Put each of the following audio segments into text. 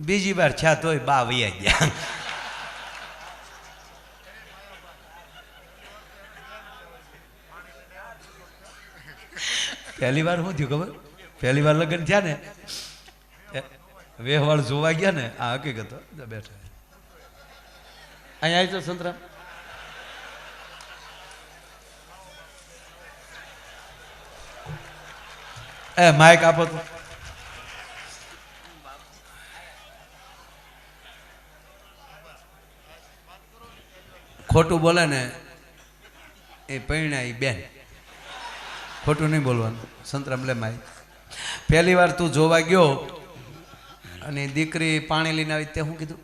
બીજી વાર છા તોય બા વૈયા ગયા. પહેલી વાર શું થયું ખબર? પહેલી વાર લગ્ન થયા ને વેહવાળ જોવા ગયા ને આ હકીકત બેઠા. અહીંયા આવી તો સંતરામ. એ માઇક આપો તો. ખોટું બોલે ને એ પૈણા એ બેન. ખોટું નહીં બોલવાનું સંતરામ લે માય. પહેલી વાર તું જોવા ગયો અને દીકરી પાણી લઈને આવી તે શું કીધું?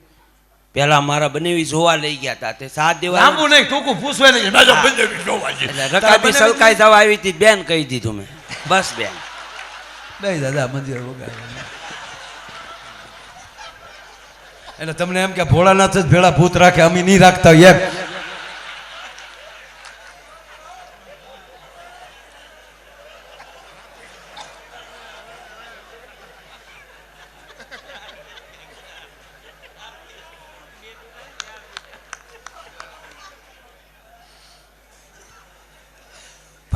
પેલા મારા બનેવી જોવા લઈ ગયા હતા તે સાત દિવસ લાંબુ નહીં ટૂંકું પૂછવે નહીં જોવા રકાબી સલકાઈ જવા આવી હતી બેન કહી દીધું મેં. બસ બેન. નહીં દાદા મંદિર એટલે તમને એમ કે ભોળાનાથ જ ભેળા ભૂત રાખે અમે નહીં રાખતા એમ.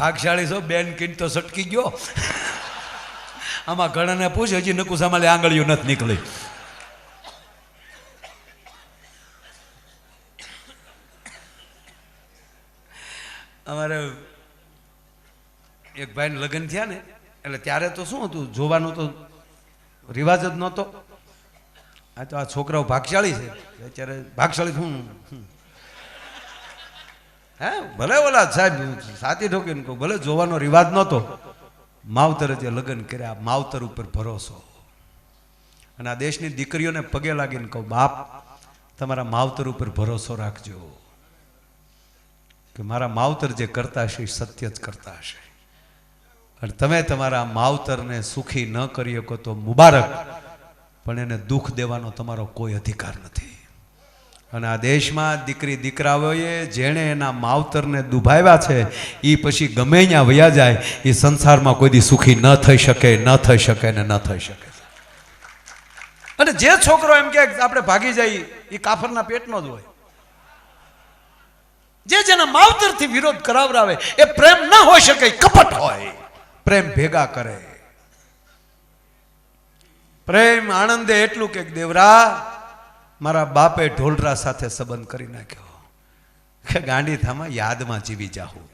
ભાગશાળી છો, બેન કિન તો સટકી ગયો. આમાં ઘણાને પૂછ હજી નકુસામાં આંગળીઓ નથી નીકળી. અમારે એક ભાઈને લગ્ન થયા ને, એટલે ત્યારે તો શું હતું, જોવાનો તો રિવાજ જ નહોતો. આ તો આ છોકરાઓ ભાગશાળી છે, અત્યારે ભાગશાળી શું? હે? ભલે ઓલા સાહેબ સાથી ઠોકીને કહું, ભલે જોવાનો રિવાજ નહોતો, માવતરે જે લગ્ન કર્યા માવતર ઉપર ભરોસો. અને આ દેશની દીકરીઓને પગે લાગીને કહું, બાપ, તમારા માવતર ઉપર ભરોસો રાખજો. કે મારા માવતર જે કરતા હશે એ સત્ય જ કરતા હશે. અને તમે તમારા માવતરને સુખી ન કરી શકો તો મુબારક, પણ એને દુઃખ દેવાનો તમારો કોઈ અધિકાર નથી. અને આ દેશમાં દીકરી દીકરાઓએ જેણે એના માવતરને દુભાવ્યા છે એ પછી ગમે ત્યાં વયા જાય એ સંસારમાં કોઈ દી સુખી ન થઈ શકે, ન થઈ શકે ને ન થઈ શકે. અને જે છોકરો એમ કે આપણે ભાગી જઈએ એ કાફરના પેટનો જ હોય. જે જેના માવતરથી વિરોધ કરાવરાવે, એ પ્રેમ ન હોઈ શકે કપટ હોય. પ્રેમ ભેગા કરે. પ્રેમ આનંદે એટલું કે દેવરા મારા બાપે ઢોલરા સાથે સંબંધ કરી નાખ્યો. કે ગાંડીથામાં યાદમાં જીવી જાઉં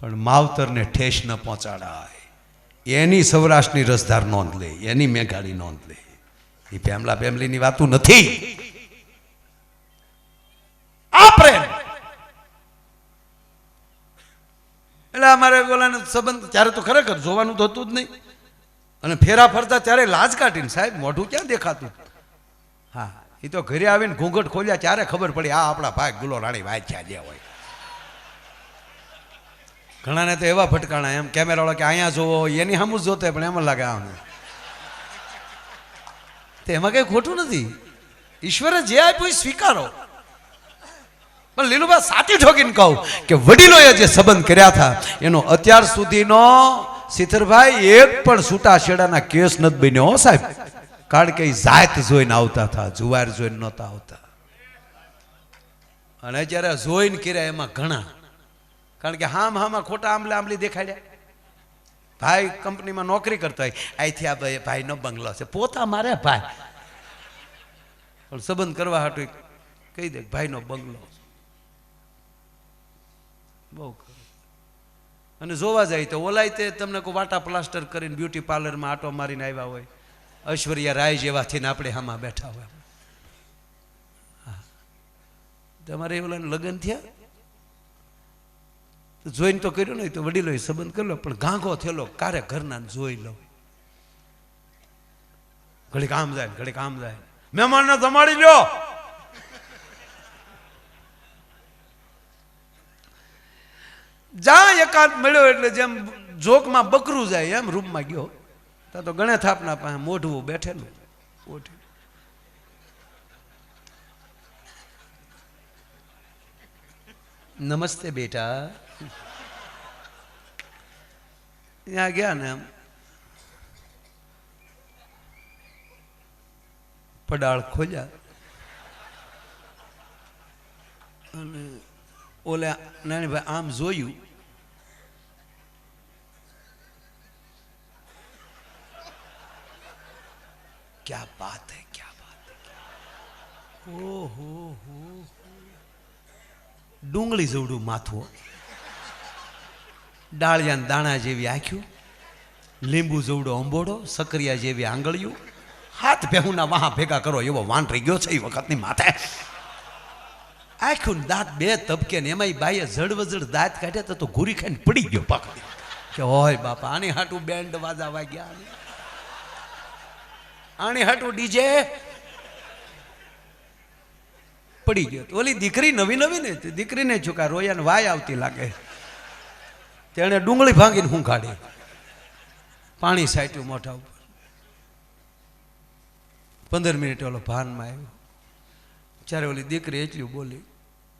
પણ માવતરને ઠેસ ન પહોંચાડાય. એની સૌરાષ્ટ્રની રસધાર નોંધ લે, એની મેઘાડી નોંધ લે. એ ફેમલા ફેમલીની વાતું નથી. આ પ્રેમ! એટલે અમારે બોલાને સંબંધ ત્યારે તો ખરેખર જોવાનું તો હતું જ નહીં. અને ફેરા ફરતા ત્યારે લાજ કાઢીને સાહેબ મોઢું ક્યાં દેખાતું? હા. એ તો ઘરે આવીને ઘૂંઘટ ખોલ્યા ત્યારે ખબર પડી, આ આપણા ભાઈ ગુલો રાણી વાંચ્યા જે હોય. ઘણાને તો એવા ભટકાણા, એમ કેમેરાવાળા કે અહીંયા જોવો એની સામું જોતે, પણ એમ લાગે આમ તો એમાં કંઈ ખોટું નથી. ઈશ્વરે જે આપ્યું સ્વીકારો. પણ લીલુબા સાચી ઠોકીને કહું કે વડીલોએ જે સંબંધ કર્યા હતા, એનો અત્યાર સુધીનો સિથરભાઈ એક પણ છૂટા છેડાના કેસ નથી બન્યો સાહેબ. કારણ કે જાત જોઈને આવતા હતા, જુવાર જોઈને નહોતા આવતા. અને જ્યારે જોઈને કર્યા એમાં ઘણા. કારણ કે હામ હામાં ખોટા આંબલે આંબલી દેખાડ્યા. ભાઈ કંપનીમાં નોકરી કરતા હોય. અહીંથી આ ભાઈ ભાઈનો બંગલો છે. પોતા મારે ભાઈ. પણ સંબંધ કરવા હાટું કહી દે ભાઈનો બંગલો બહુ અને જોવા જાય તો ઓલાય તે તમને કોઈ વાટા પ્લાસ્ટર કરીને બ્યુટી પાર્લરમાં આટો મારીને આવ્યા હોય. ઐશ્વર્યા રાય જેવા થઈને આપણે આમાં બેઠા હોય. તમારે ઓલાને લગ્ન થયા? તો જોઈને તો કર્યું નહીં, તો વડીલોએ સંબંધ કરી લો પણ ગાંગો થયેલો કારે ઘરના જોઈ લો. ઘડીક આમ જાય ઘડીક આમ જાય. મહેમાનને જમાડી લ્યો. જા એકાંત મળ્યો એટલે જેમ જોકમાં બકરું જાય, એમ રૂમમાં ગયો. ત્યાં તો ગણે થાપના પાસે મોઢવું બેઠેલું. નમસ્તે બેટા. ત્યાં ગયા ને એમ. પડાળ ખોલ્યા. અને ઓલે નાનીભાઈ આમ જોયું. ક્યા બાત હે ક્યા બાત ओ हो हो ડુંગળી જેવડું માથું ડાળિયાન દાણા જેવી આંખ્યું, લીંબુ જેવડો અંબોડો, સકરિયા જેવી આંગળીયું. હાથ ભેહુના વાહ ભેગા કરો એવો વાન રહી ગયો છે એ વખતની માથે. આખું દાંત બે તબકે ને એમાં બાઈએ જડવજડ દાંત કાઢ્યા તો ઘૂરી ખાઈને પડી ગયો પાક. કે હોય બાપા, આની હાટું બેન્ડ વાજા વાગ્યા. આની હાટું ડીજે. પડી ગયો. ઓલી દીકરી નવી નવી ને, દીકરીને રોયા રોયાને વાય આવતી લાગે. તેણે ડુંગળી ભાંગીને હું કાઢી પાણી સાટ્યું મોઢા ઉપર. પંદર મિનિટ ઓલો ભાનમાં આવ્યો. જ્યારે ઓલી દીકરી એટલું બોલી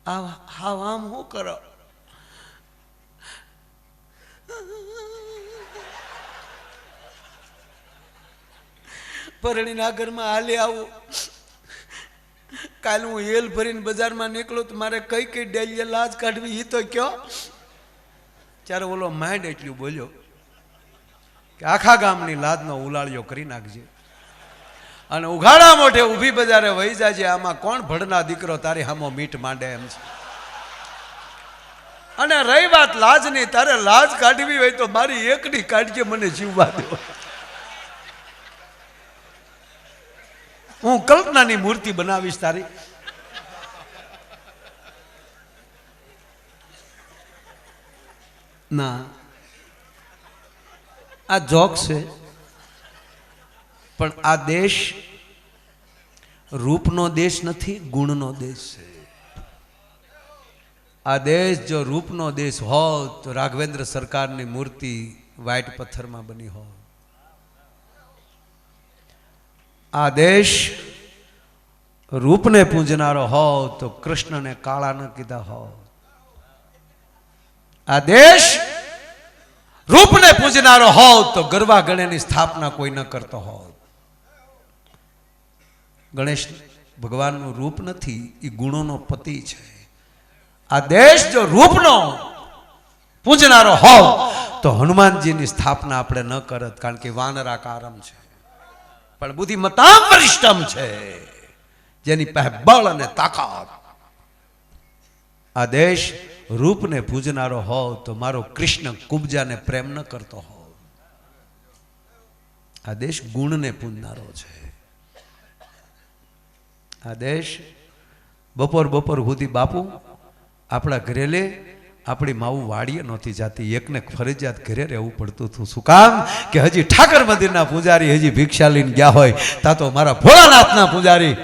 આ હાવ આમ શું કરો? પરણીના ઘરમાં હાલે આવું. કાલ હું હેલ ભરીને બજારમાં નીકળું તો મારે કઈ કઈ ડેલીએ લાજ કાઢવી એ તો કયો. ત્યારે ઓલો માઇન્ડ એટલું બોલ્યો કે આખા ગામની લાજનો ઉલાળ્યો કરી નાખજે. અને ઉઘાડા મોઢે ઊભી બજારે વહી જાજે, આમાં કોણ ભડના દીકરો તારી હામો મીઠ માંડે એમ છે. અને રહી વાત લાજની, તારે લાજ કાઢવી હોય તો મારી એકની કાઢજે, મને જીવવા દો. હું કલ્પનાની મૂર્તિ બનાવીશ તારી. ના. આ જોક છે. પણ આ દેશ રૂપનો દેશ નથી, ગુણનો દેશ છે. આ દેશ જો રૂપનો દેશ હોત તો રાઘવેન્દ્ર સરકારની મૂર્તિ વ્હાઈટ પથ્થરમાં બની હોત. આ દેશ રૂપને પૂજનારો હોવ તો કૃષ્ણને કાળા ન કીધા હોવ આ દેશ રૂપને પૂજનારો હોવ તો ગરબા ગણેની સ્થાપના કોઈ ન કરતો હોત. ગણેશ ભગવાનનું રૂપ નથી, એ ગુણોનો પતિ છે. આ દેશ જો રૂપનો પૂજનારો હોવ તો હનુમાનજીની સ્થાપના આપણે ન કરત, કારણ કે વાનરાકારમ છે. પણ બુદ્ધિમતામ વરિષ્ઠમ છે. જેની પાસે બળ અને તાકાત. આ દેશ રૂપને પૂજનારો હોવ તો મારો કૃષ્ણ કુબજાને પ્રેમ ન કરતો હોવ. આ દેશ ગુણને પૂજનારો છે. આ દેશ બપોર બપોર સુધી બાપુ આપણા ઘરે લે આપણી માવું વાડીએ નહોતી જાતી. એકને ફરજિયાત ઘરે રહેવું પડતું હતું. શું કામ? કે હજી ઠાકર મંદિરના પૂજારી હજી ભિક્ષા લઈને ગયા હોય, તા તો મારા ભોળાનાથના પૂજારી.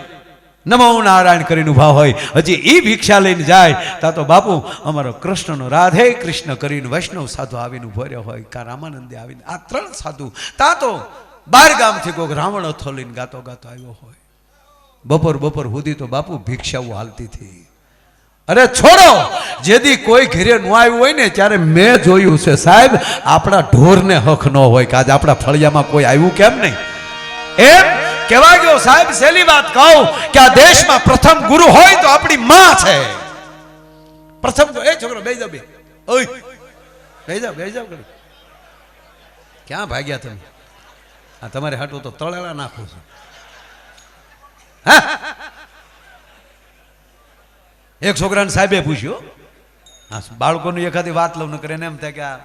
નમો નારાયણ કરીને ઊભા હોય, હજી એ ભિક્ષા લઈને જાય. તા તો બાપુ, અમારો કૃષ્ણનો રાધે કૃષ્ણ કરીને વૈષ્ણવ સાધુ આવીને ઊભો રહ્યો હોય, કા રામાનંદે આવીને. આ ત્રણ સાધુ. તા તો બાર ગામથી કોઈક રાવણ અથો લઈને ગાતો ગાતો આવ્યો હોય. બપોર બપોર સુધી તો બાપુ ભિક્ષાઓ હાલતી હતી. અરે છોડો! જેદી કોઈ ઘેરે ન આવ્યું હોય ને, ત્યારે મેં જોયું છે સાહેબ, આપણા ઢોરને હક ન હોય કે આજે આપણા ફળિયામાં કોઈ આવ્યું કેમ નહીં? એમ કહેવા ગયો સાહેબ સેલી વાત કહું કે આ દેશમાં પ્રથમ ગુરુ હોય તો આપણી માં છે. પ્રથમ એ છોકરો બે જાવ બે. ઓય બે જાવ બે જાવ ક્યાં ભાગ્યા તમે? આ તમારે હાટું તો તળેલા નાખું છું. હા? એક છોકરાને સાહેબે પૂછ્યું, હા, બાળકોની એખાદી વાત લઉં ન કરે એને એમ થાય કે આ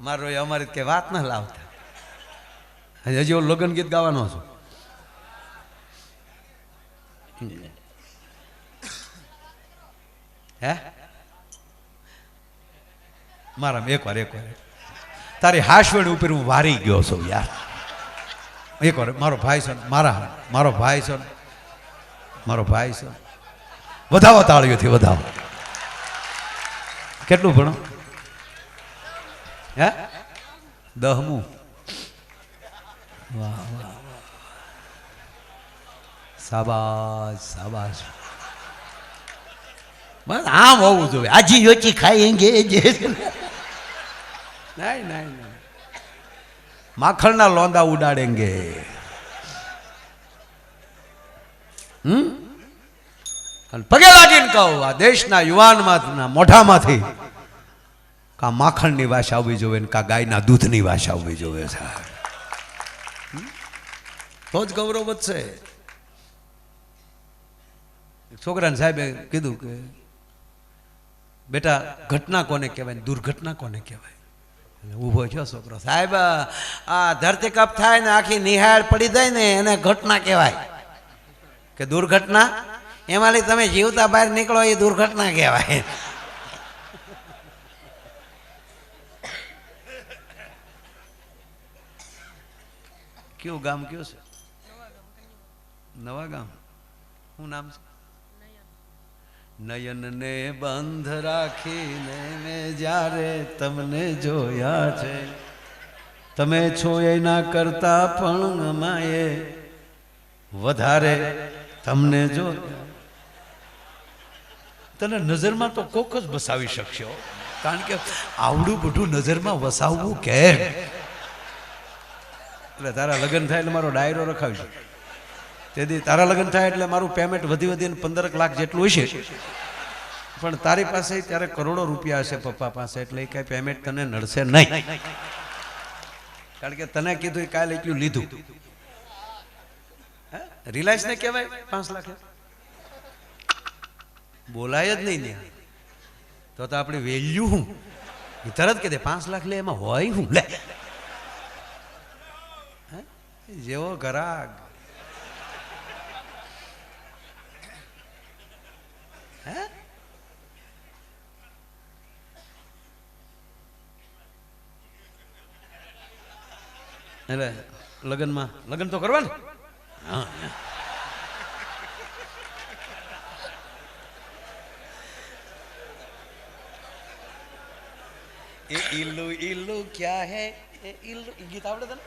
મારો અમારી કે વાત ના લાવતા. હજી લગ્ન ગીત ગાવાનો છું. હે? મારા એક વાર એક વાર તારી હાશવડ ઉપર હું વારી ગયો છું યાર. એક વાર મારો ભાઈ છે મારા, મારો ભાઈ છે મારો ભાઈ છે વધાવો તાળીઓથી વધાવો. કેટલું ભણો? હે? દહમું. વાહ વાહ. શાબાશ શાબાશ. બસ આમ હોવું જોઈએ. આજી યોચી ખાएंगे જે નહીં નહીં માખણના લોંદા ઉડાડેંગે હમ? પગે લાગીને કહું, આ દેશના યુવાનમાં, મોઢામાંથી કા માખણની વાસ આવવી જોવે ને કા ગાયના દૂધની વાસ આવવી જોવે સાહેબ. તો જ ગૌરવ વધશે. છોકરાને સાહેબે કીધું કે, બેટા, ઘટના કોને કહેવાય દુર્ઘટના કોને કહેવાય? ઊભો છો છોકરો, સાહેબ, આ ધરતીકપ થાય ને આખી નિહાળ પડી જાય ને એને ઘટના કહેવાય. કે દુર્ઘટના? એમાંથી તમે જીવતા બહાર નીકળો એ દુર્ઘટના કહેવાય. કયું ગામ કયું છે? નવા ગામ. શું નામ છે? નયનને બંધ રાખીને મેં જ્યારે તમને જોયા છે, તમે છો એના કરતા પણ અમાએ વધારે તમને જોયા. તને નજરમાં તો કોક જ વસાવી શકશો. કારણ કે આવડું બધું નજરમાં વસાવવું કેમ? એટલે તારા લગ્ન થાય એટલે મારો ડાયરો રખાવજો તેથી તારા લગ્ન થાય એટલે મારું પેમેન્ટ વધી વધીને પંદરક લાખ જેટલું હશે. પણ તારી પાસે ત્યારે કરોડો રૂપિયા હશે પપ્પા પાસે એટલે એ કાંઈ પેમેન્ટ તને નડશે નહીં. કારણ કે તને કીધું કાલે એટલું લીધું. રિલાયન્સ ને કહેવાય? પાંચ લાખ. બોલાય જ નહીં ને. તો તો આપણે વેલ્યુ હું તરત કે દે, પાંચ લાખ લે, એમાં હોય હું લે? જેવો ગરાગ હે? એટલે લગ્નમાં, લગ્ન તો કરવા ને હા. એ ઈલ્લુ ઈલ્લુ ક્યાં હે એ ઈલ્લુ ઈ ગીત આવડે તને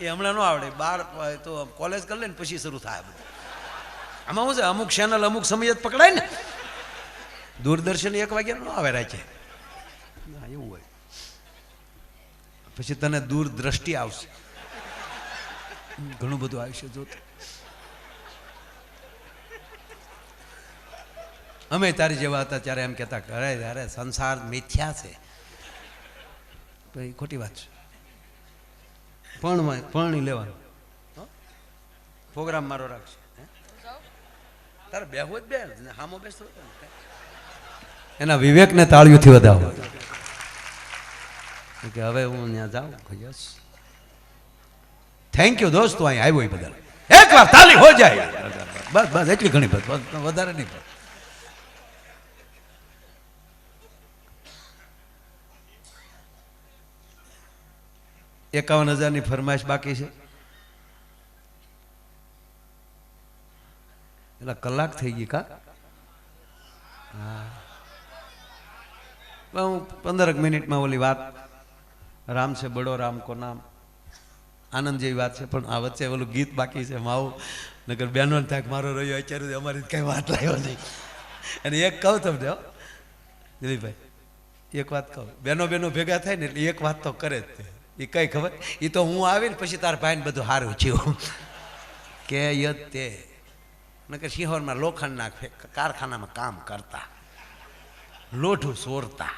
એ હમણાં ન આવડે બાર તો કોલેજ કરી લે ને પછી શરૂ થાય બધું આમાં શું છે અમુક ચેનલ અમુક સમય જ પકડાય ને દૂરદર્શન એક વાગ્યા ન આવે રાખે એવું હોય પછી તને દૂરદ્રષ્ટિ આવશે ઘણું બધું આવશે જોતું અમે તારી જેવા હતા ત્યારે એમ કહેતા કરે અરે સંસાર મિથ્યા છે. તો એ ખોટી વાત છે. પણ પરણી લેવાનું? પ્રોગ્રામ મારો રાખશે? તારે બેહો જ બે હામો બેસતો એના વિવેકને તાળીઓથી વધાવો. કે હવે હું ત્યાં જાઉં યસ થેન્ક યુ દોસ્તો અહીં આવ્યો એ બદલ એક વાર તાલી હો જાય. બસ બસ એટલી ઘણી બસ, વધારે નહીં એકાવન હજારની ફરમાઈશ બાકી છે. એટલે કલાક થઈ ગઈ કા? હા. હું પંદરક મિનિટમાં ઓલી વાત, રામ છે બડો, રામ કો નામ. આનંદ જેવી વાત છે, પણ આ વચ્ચે ઓલું ગીત બાકી છે, માવું. નગર બેનો થાય મારો રહ્યો, અત્યારે અમારી કઈ વાત લાવ્યો નહીં. અને એક કહું તમને દિલીપભાઈ, એક વાત કહું. બેનો બેનો ભેગા થાય ને એટલે એક વાત તો કરે જ એ કઈ ખબર? એ તો હું આવીને પછી તાર ભાઈને બધું સારું થયું. કે યદ તે. નકર સિંહોરમાં લોખંડના કારખાનામાં કામ કરતા. લોઢું સોરતા.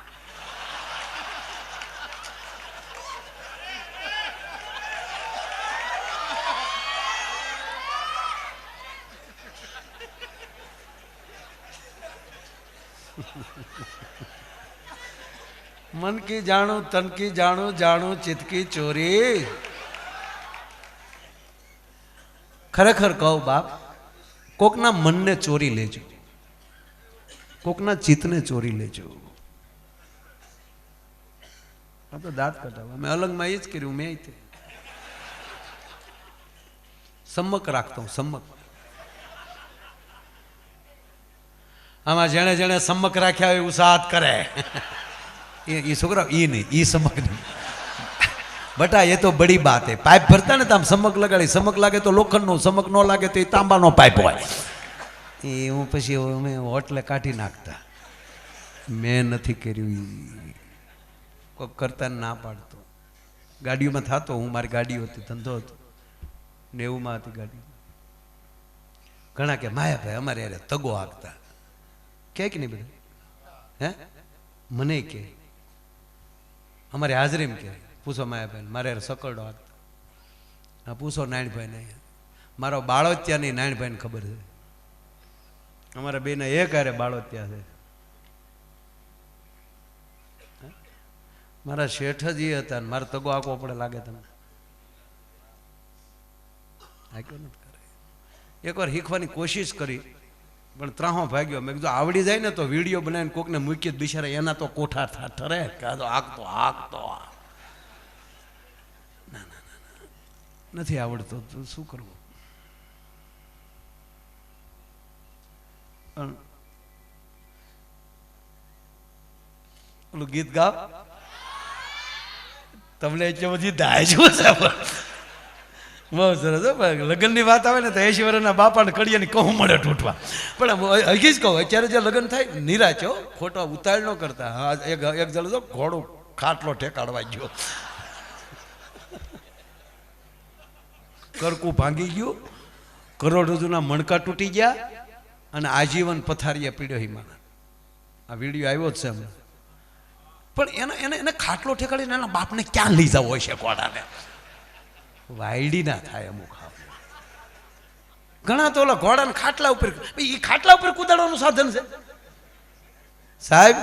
મન કી જાણું તન કી જાણું જાણું ચિતકી ચોરી. ખરેખર કહું બાપ કોકના મનને ચોરી લેજો. કોકના ચિત્તને ચોરી લેજો. તો દાંત કટાવવા મેં અલગમાં એ જ કર્યું મેં તે. સંમક રાખતો હું, સંમક. આમાં જેણે જેણે સંમક રાખ્યા હોય એવું સાથ કરે. એ છોકરા એ નહીં એ સમક નહીં બટા, એ તો બડી બાત હે. પાઇપ ભરતા ને આમ સમક લગાડી, સમક લાગે તો લોખંડનો, સમક ન લાગે તો એ તાંબાનો પાઇપ હોય. એ હું પછી અમે હોટલે કાઢી નાખતા. મેં નથી કર્યું કોઈ કરતા ના પાડતો. ગાડીઓમાં થતો, હું મારી ગાડીઓ હતી, ધંધો હતો. નેવુંમાં હતી ગાડી. ઘણા કે માયાભાઈ અમારે યારે તગો હાંકતા. ક્યાંક નહીં બધા? હે? મને કે. અમારે હાજરીમ કે, પૂછો માયાબેન, મારે સકરડો હા, પૂછો નાયણભાઈ ને મારો બાળોત્યાની નાયણભાઈને ખબર છે. અમારા બેને એક હારે બાળોત્યા છે. મારા શેઠ જ એ હતા મારે તગો આંકવો પડે લાગે તમને. આંક્યો નથી કરે એકવાર શીખવાની કોશિશ કરી. પણ ત્રાહો ભાગ્યો મેં કીધું, આવડી જાય ને તો વીડિયો બનાવીને કોકને મૂકી જ બિચારા એના તો કોઠા ઠરે કે તો આગ તો આ. ના ના ના ના. નથી આવડતો તો શું કરવું પણ ઓલું ગીત ગાવ તમને એટલે બધી દાય છે. બહુ સરસ લગ્નની વાત આવે ને તો એસી વર્ષના બાપાને અને કહું મળે તૂટવા પણ હજી જ કહું, અત્યારે જે લગ્ન થાય નિરાચો ખોટો ઉતાળ ન કરતા. હા, એક એક જણ ઘોડો ખાટલો ઠેકાડવા ગયો. કરકું ભાંગી ગયું. કરોડરજુના મણકા તૂટી ગયા અને આજીવન પથારીએ પીડ્યો હિમાના આ વીડિયો આવ્યો જ છે હમણાં. પણ એને એને એને ખાટલો ઠેકાડીને એના બાપને ક્યાં લઈ જવો હોય છે ઘોડાને? વાયડી ના થાય અમુક હાવ. ઘણા તો ઓલા ઘોડાને ખાટલા ઉપર, એ ખાટલા ઉપર કુદાડવાનું સાધન છે. સાહેબ,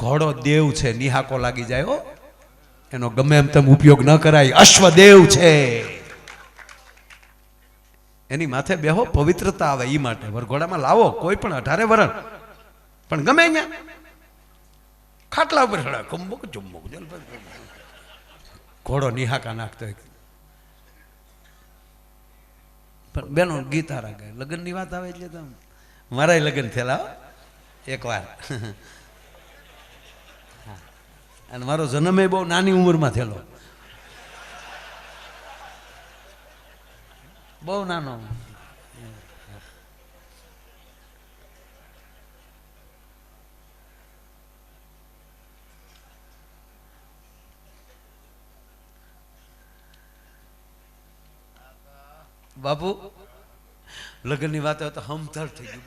ઘોડો દેવ છે, નિહાકો લાગી જાય હો. એનો ગમે એમ તેમ ઉપયોગ ન કરાય, અશ્વદેવ છે. એની માથે બેહો, પવિત્રતા આવે એ માટે. વરઘોડામાં લાવો, કોઈ પણ અઢારે વરણ. પણ ગમે અહીંયા. ખાટલા ઉપર કુંભુક ચુંબુક ઘોડો નિહાકા નાખતો હોય પણ બેનો ગીતા રાખે લગ્નની વાત આવે એટલે તમે મારા લગ્ન થયેલા એકવાર. અને મારો જન્મ એ બહુ નાની ઉંમરમાં થયેલો. બહુ નાનો. બાપુ લગ્નની વાત આવે તો હમથર થઈ ગયું.